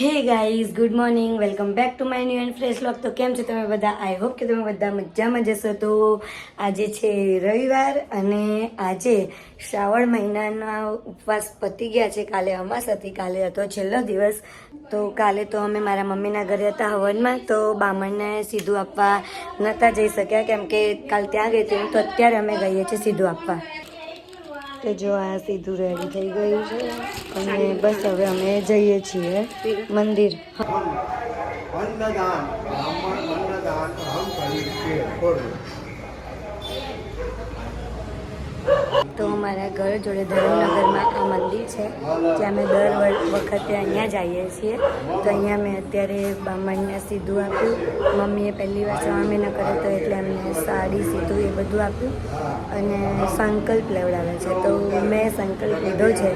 Hey guys good morning welcome back to my new and fresh look તો કેમ છો તમે બધા? આઈ હોપ કે તમે બધા મજામાં જશો તો આજે છે રવિવાર અને આજે શ્રાવણ મહિનાના ઉપવાસ પતી ગયા છે. કાલે અમાસ હતી, કાલે હતો છેલ્લો દિવસ. તો કાલે તો અમે મારા મમ્મીના ઘરે હતા હવનમાં. તો બામણને સીધું આપવા નહોતા જઈ શક્યા. કેમ કે કાલ ત્યાં ગઈ હતી તો અત્યારે અમે ગઈએ છીએ સીધું આપવા. તો જો આ સીધું રેડી થઈ ગયું છે. અને બસ હવે અમે જઈએ છીએ મંદિર. અન્નદાન, બ્રાહ્મણ અન્નદાન અહમ કરી છે થોડું તો મારા ઘર જોડે ધરમનગરમાં આ મંદિર છે, જ્યાં અમે દર વખતે અહીંયા જઈએ છીએ. તો અહીંયા મેં અત્યારે બ્રાહ્મણને સીધું આપ્યું. મમ્મીએ પહેલી વાર સ્વામીને કર્યો તો એટલે અમને સાડી સીધું એ બધું આપ્યું. અને સંકલ્પ લેવડાવે છે. તો મેં સંકલ્પ લીધો છે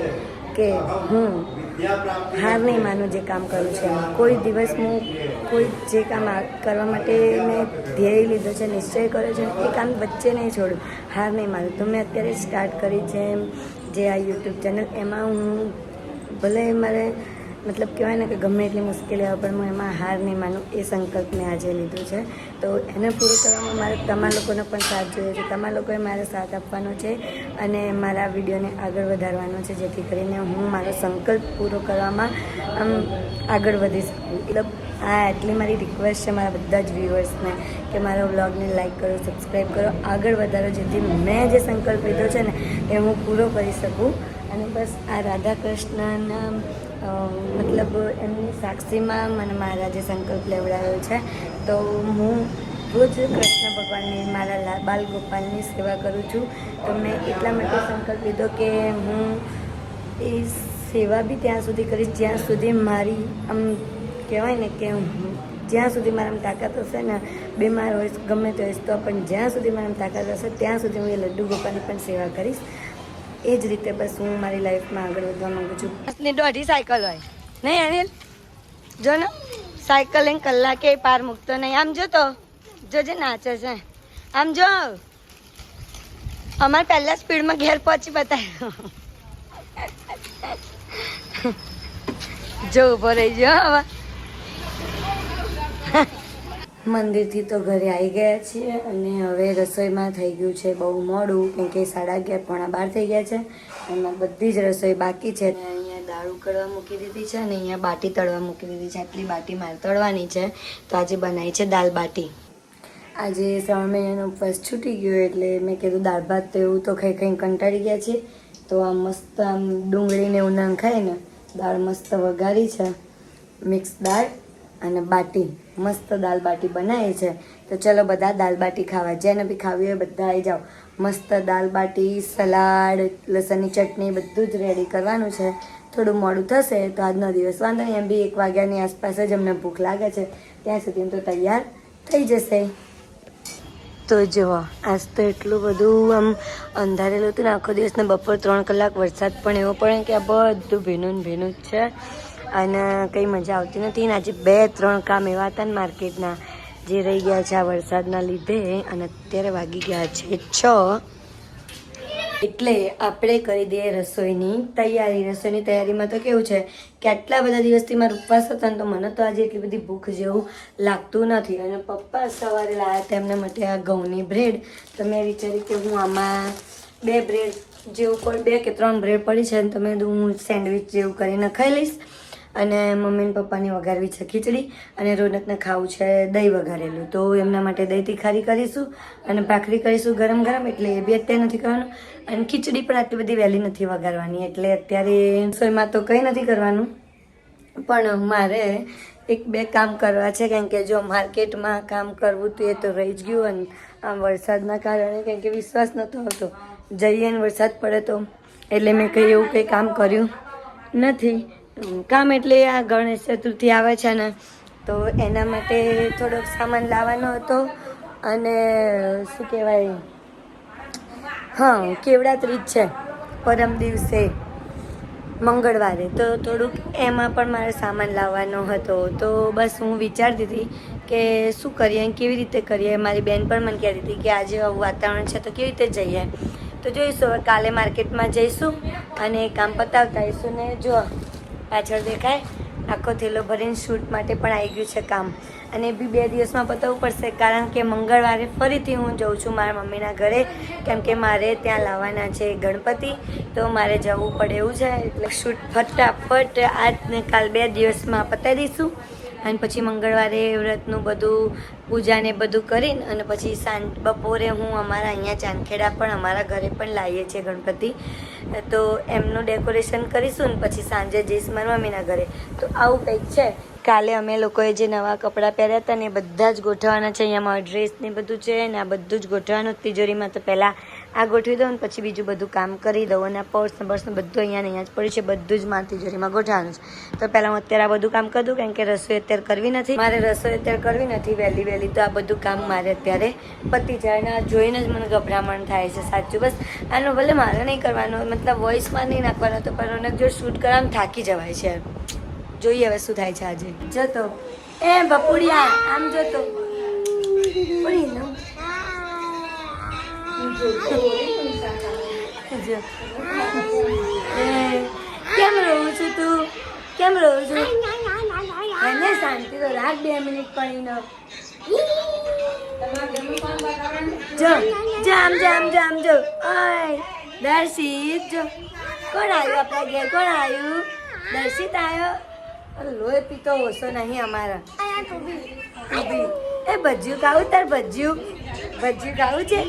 કે હું હાર નહીં માનું જે કામ કર્યું છે કોઈ દિવસ હું કોઈ જે કામ કરવા માટે મેં ધ્યેય લીધો છે નિશ્ચય કર્યો છે એ કામ વચ્ચે નહીં છોડું. હાર નહીં માનું. તો મેં અત્યારે સ્ટાર્ટ કરી છે એમ જે આ યુટ્યુબ ચેનલ એમાં હું ભલે મારે મતલબ કહેવાય ને કે ગમે એટલી મુશ્કેલી આવે, પણ હું એમાં હાર નહીં માનું, એ સંકલ્પ મેં આજે લીધો છે. તો એને પૂરું કરવામાં મારે તમારા લોકોનો પણ સાથ જોઈએ છે. તમારા લોકોએ મારે સાથ આપવાનો છે અને મારા વિડીયોને આગળ વધારવાનો છે, જેથી કરીને હું મારો સંકલ્પ પૂરો કરવામાં, આમ, આગળ વધી શકું. મતલબ આ એટલી મારી રિક્વેસ્ટ છે મારા બધા જ વ્યુઅર્સને કે મારા વ્લોગને લાઈક કરો સબસ્ક્રાઈબ કરો, આગળ વધારો, જેથી મેં જે સંકલ્પ લીધો છે ને, એ હું પૂરો કરી શકું. અને બસ આ રાધા કૃષ્ણના મતલબ એમની સાક્ષીમાં મને મહારાજે સંકલ્પ લેવડાવ્યો છે. તો હું રોજ કૃષ્ણ ભગવાનની, મારા બાલગોપાલની બાલ ગોપાલની સેવા કરું છું. તો મેં એટલા માટે સંકલ્પ લીધો કે હું એ સેવા બી ત્યાં સુધી કરીશ. જ્યાં સુધી મારી, આમ કહેવાય ને કે જ્યાં સુધી મારામાં તાકાત હશે ને, બીમાર હોઈશ, ગમે તે હોઈશ, તો પણ જ્યાં સુધી મારામાં તાકાત હશે, ત્યાં સુધી હું એ લડ્ડુ ગોપાલની પણ સેવા કરીશ. એ જ રીતે બસ હું મારી લાઈફમાં આગળ વધવા માંગુ છું. ની દોઢી સાયકલ હોય. નહીં, અનિલ? જો ને સાયકલ લઈને કલાકે પાર મૂકતો નહીં. આમ જો તો જોજે નાચે છે. આમ જો. અમારે પહેલાં સ્પીડમાં ઘેર પહોંચી બતાવ્યો. જો ઊભો રહી ગયો હવે. મંદિરથી તો ઘરે આવી ગયા છીએ અને હવે રસોઈમાં થઈ ગયું છે બહુ મોડું, કેમ કે સાડા અગિયાર પોણા બાર થઈ ગયા છે. એમાં બધી જ રસોઈ બાકી છે. અહીંયા દાળ ઉકળવા મૂકી દીધી છે અને અહીંયા બાટી તળવા મૂકી દીધી છે. આટલી બાટી મારે તળવાની છે. તો આજે બનાવી છે દાલ બાટી. આજે શ્રાવણ મહિનાનો ઉપવાસ છૂટી ગયો એટલે મેં કીધું દાળ ભાત તો એવું તો ખાઈ ખાઈ કંટાળી ગયા છે તો આમ મસ્ત આમ ડુંગળીને એવું નાખાય ને દાળ મસ્ત વઘારી છે. મિક્સ દાળ અને બાટી, મસ્ત દાલ બાટી બનાવી છે. તો ચલો બધા દાલ બાટી ખાવા, જેને બી ખાવી હોય બધા આવી જાઓ. મસ્ત દાલ બાટી, સલાડ, લસણની ચટણી બધું જ રેડી કરવાનું છે. થોડું મોડું થશે તો આજનો દિવસ વાંધો નહીં, એમ બી એક વાગ્યાની આસપાસ જ અમને ભૂખ લાગે છે. ત્યાં સુધી તો તૈયાર થઈ જશે. તો જુઓ, આજ તો એટલું બધું આમ અંધારેલું હતું ને આખો દિવસને બપોર ત્રણ કલાક વરસાદ પણ એવો પડે કે આ બધું ભીનું ભીનું જ છે. અને કંઈ મજા આવતી નથી. ને આજે બે, ત્રણ કામ એવા હતા ને માર્કેટના જે રહી ગયા છે આ વરસાદના લીધે. અને અત્યારે વાગી ગયા છે છ. એટલે આપણે કરી દઈએ રસોઈની તૈયારી. રસોઈની તૈયારીમાં તો કેવું છે કે આટલા બધા દિવસથી મારા ઉપવાસ હતા ને તો મને તો આજે એટલી બધી ભૂખ જેવું લાગતું નથી. અને પપ્પા સવારે લાવ્યા તેમના માટે આ ઘઉંની બ્રેડ. તો મેં વિચાર્યું કે હું આમાં બે બ્રેડ જેવું કોઈ બે કે ત્રણ બ્રેડ પડી છે અને તમે હું સેન્ડવિચ જેવું કરીને ખાઈ લઈશ. અને મમ્મી ને પપ્પાની વઘારવી છે ખીચડી અને રોનકને ખાવું છે દહીં વઘારેલું. તો એમના માટે દહીં તીખારી કરીશું અને ભાખરી કરીશું ગરમ ગરમ એટલે એ બી અત્યારે નથી કરવાનું. અને ખીચડી પણ આટલી બધી વહેલી નથી વઘારવાની એટલે અત્યારે રસોઈમાં તો કંઈ નથી કરવાનું. પણ મારે એક બે કામ કરવા છે કારણ કે જો માર્કેટમાં કામ કરવું તો એ તો રહી જ ગયું અને આમ વરસાદના કારણે કારણ કે વિશ્વાસ નહોતો આવતો. જઈએ ને વરસાદ પડે તો. એટલે મેં કંઈ એવું કંઈ કામ કર્યું નથી. કામ એટલે આ ગણેશ ચતુર્થી આવે છે ને, તો એના માટે થોડોક સામાન લાવવાનો હતો અને શું કહેવાય, હા કેવડા ત્રીજ છે, પરમ દિવસે, મંગળવારે. તો થોડુંક એમાં પણ મારે સામાન લાવવાનો હતો. તો બસ હું વિચારતી હતી કે શું કરીએ, કેવી રીતે કરીએ? મારી બેન પણ મને કહેતી હતી કે આજે આવું વાતાવરણ છે, તો કેવી રીતે જઈએ? તો જોઈશું, હવે કાલે માર્કેટમાં જઈશું અને કામ પતાવતા આવીશું ને જો પાછળ દેખાય. આખો થેલો ભરીને શૂટ માટે પણ આવી ગયું છે કામ. અને એ બી બે દિવસમાં પતાવવું પડશે, કારણ કે મંગળવારે ફરીથી હું જઉં છું મારા મમ્મીના ઘરે, કેમ કે મારે ત્યાં લાવવાના છે ગણપતિ, તો મારે જવું પડે એવું છે. એટલે શૂટ ફટાફટ આજને કાલ બે દિવસમાં પતાવી દઈશું. અને પછી મંગળવારે વ્રતનું બધું, પૂજાને બધું કરીને અને પછી સાંજ, બપોરે હું અમારા અહીંયા ચાંદખેડા પણ અમારા ઘરે પણ લાવીએ છીએ ગણપતિ. તો એમનું ડેકોરેશન કરીશું ને પછી સાંજે જઈશ મારા મમ્મીના ઘરે. તો આવું કંઈક છે. કાલે અમે લોકોએ જે નવા કપડાં પહેર્યા હતા ને એ બધા જ ગોઠવવાના છે. અહીંયા મારો ડ્રેસ ને બધું છે ને આ બધું જ ગોઠવવાનું. તિજોરીમાં તો પહેલાં આ ગોઠવી દઉં ને પછી બીજું બધું કામ કરી દઉં અને આ પર્સ ને બર્સ બધું અહીંયા અહીંયા જ પડ્યું છે, બધું જ મારી તિજોરીમાં ગોઠવાનું છે. તો પહેલાં હું અત્યારે આ બધું કામ કરી દઉં કારણ કે રસોઈ અત્યારે કરવી નથી. મારે રસોઈ અત્યારે કરવી નથી વહેલી વહેલી, તો આ બધું કામ મારે અત્યારે પતી જાય અને આ જોઈને જ મને ગભરામણ થાય છે, સાચું બસ. આનો ભલે મારે નહીં કરવાનો, મતલબ વોઇસમાં નહીં નાખવાનો તો પણ એને જો શૂટ કરવામાં થાકી જવાય છે. જોઈએ હવે શું થાય છે આજે. જતો. એ બપુડિયા આમ જતો. પડી કેમ રહું છું તું? કેમ રહું છું? એને શાંતિ તો રાખ બે મિનિટ ન જો જામ જામ જામ જો ઓય, દર્શિત, જો. કોણ આવ્યું આપણા ઘેર? કોણ આવ્યું? દર્શિત આવ્યો? લોહી પીતો ઓછો નહીં અમારા. એ ભજીયું ખાવું તાર ભજીયું? ભજીયું ખાવું છે?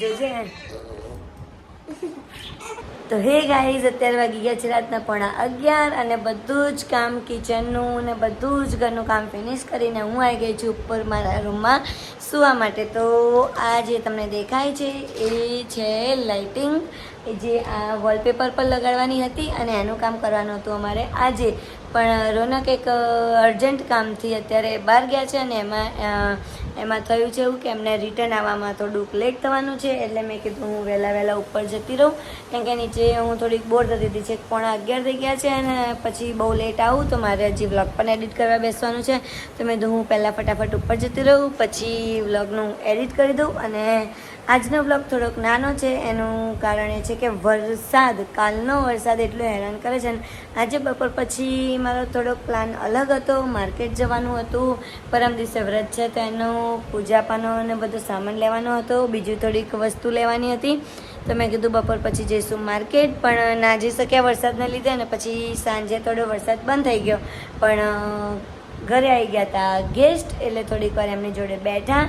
જોજે તો હે ગાઈઝ અત્યારે વાગી ગયા છે રાતના પોણા અગિયાર અને બધું જ કામ કિચનનું ને બધું જ ઘરનું કામ ફિનિશ કરીને હું આવી ગઈ છું ઉપર મારા રૂમમાં સૂવા માટે. તો આ જે તમને દેખાય છે એ છે લાઇટિંગ જે આ વોલપેપર પર લગાડવાની હતી અને એનું કામ કરવાનું હતું અમારે આજે. પણ રોનક એક અર્જન્ટ કામથી અત્યારે બહાર ગયા છે અને એમાં એમાં થયું છે એવું કે એમને રિટર્ન આવવામાં થોડુંક લેટ થવાનું છે, એટલે મેં કીધું હું વહેલા વહેલા ઉપર જતી રહું. કેમ કે નીચે હું થોડીક બોર થતી હતી છે પોણા અગિયાર થઈ ગયા છે અને પછી બહુ લેટ આવું, તો મારે હજી વ્લોગ પણ એડિટ કરવા બેસવાનું છે. તો મેં કીધું હું પહેલાં ફટાફટ ઉપર જતી રહું, પછી વ્લોગનું એડિટ કરી દઉં અને આજનો બ્લોગ થોડોક નાનો છે, એનું કારણ એ છે કે વરસાદ, કાલનો વરસાદ એટલો હેરાન કરે છે ને, આજે બપોર પછી મારો થોડોક પ્લાન અલગ હતો માર્કેટ જવાનું હતું, પરમ દિવસે વ્રત છે તો એનું પૂજાપાનો અને બધો સામાન લેવાનો હતો, બીજું થોડીક વસ્તુ લેવાની હતી. તો મેં કીધું બપોર પછી જઈશું માર્કેટ પણ ના જઈ શક્યા વરસાદને લીધે અને પછી સાંજે થોડો વરસાદ બંધ થઈ ગયો. પણ ઘરે આવી ગયા હતા ગેસ્ટ એટલે થોડીક વાર એમની જોડે બેઠા.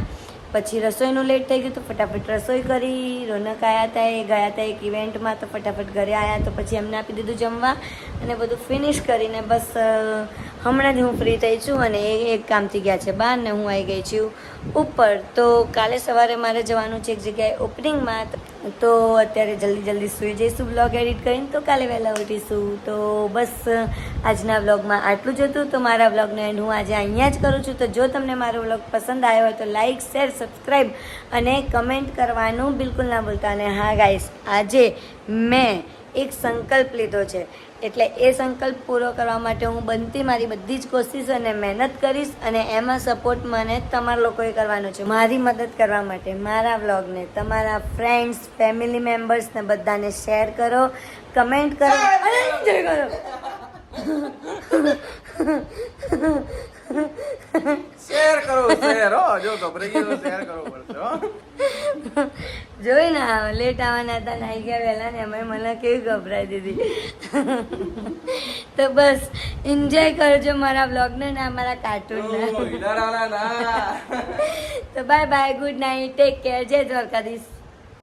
પછી રસોઈનું લેટ થઈ ગયું તો ફટાફટ રસોઈ કરી, રોનક આવ્યા હતા એ, ગયા હતા એક ઇવેન્ટમાં તો ફટાફટ ઘરે આવ્યા તો પછી એમને આપી દીધું જમવા અને બધું ફિનિશ કરીને બસ હમણાં જ હું ફ્રી થઈ છું અને એ એક કામથી ગયા છે બહાર ને હું આવી ગઈ છું ઉપર. તો કાલે સવારે મારે જવાનું છે એક જગ્યાએ ઓપનિંગમાં તો અત્યારે જલ્દી જલ્દી સૂઈ જઈશું બ્લોગ એડિટ કરીને. તો કાલે વહેલા ઉઠીશું. તો બસ, આજના વ્લોગમાં આટલું જ હતું. તો મારા બ્લોગને એન્ડ હું આજે અહીંયા જ કરું છું. તો જો તમને મારો વ્લોગ પસંદ આવ્યો હોય તો લાઇક શેર સબસ્ક્રાઈબ અને કમેન્ટ કરવાનું બિલકુલ ના ભૂલતા. અને હા ગાઈસ આજે મેં એક સંકલ્પ લીધો છે. એટલે એ સંકલ્પ પૂરો કરવા માટે હું બનતી મારી બધી જ કોશિશ અને મહેનત કરીશ અને એમાં સપોર્ટ મને તમારા લોકોએ કરવાનો છે. મારી મદદ કરવા માટે મારા વ્લોગને, તમારા ફ્રેન્ડ્સ ફેમિલી મેમ્બર્સને બધાને શેર કરો કમેન્ટ કરો. શેર કરો. શેર હો, જો ગભરાઈ ગયો શેર કરવો પડશે, હો. જોઈ ને લેટ આવવાના હતા નાઈ ગયા વહેલા ને અમે મને કેવી ગભરાઈ દીધી. તો બસ એન્જોય કરજો મારા બ્લોગને ને મારા કાર્ટૂનને તો bye bye good night take care જય દ્વારકાધીશ.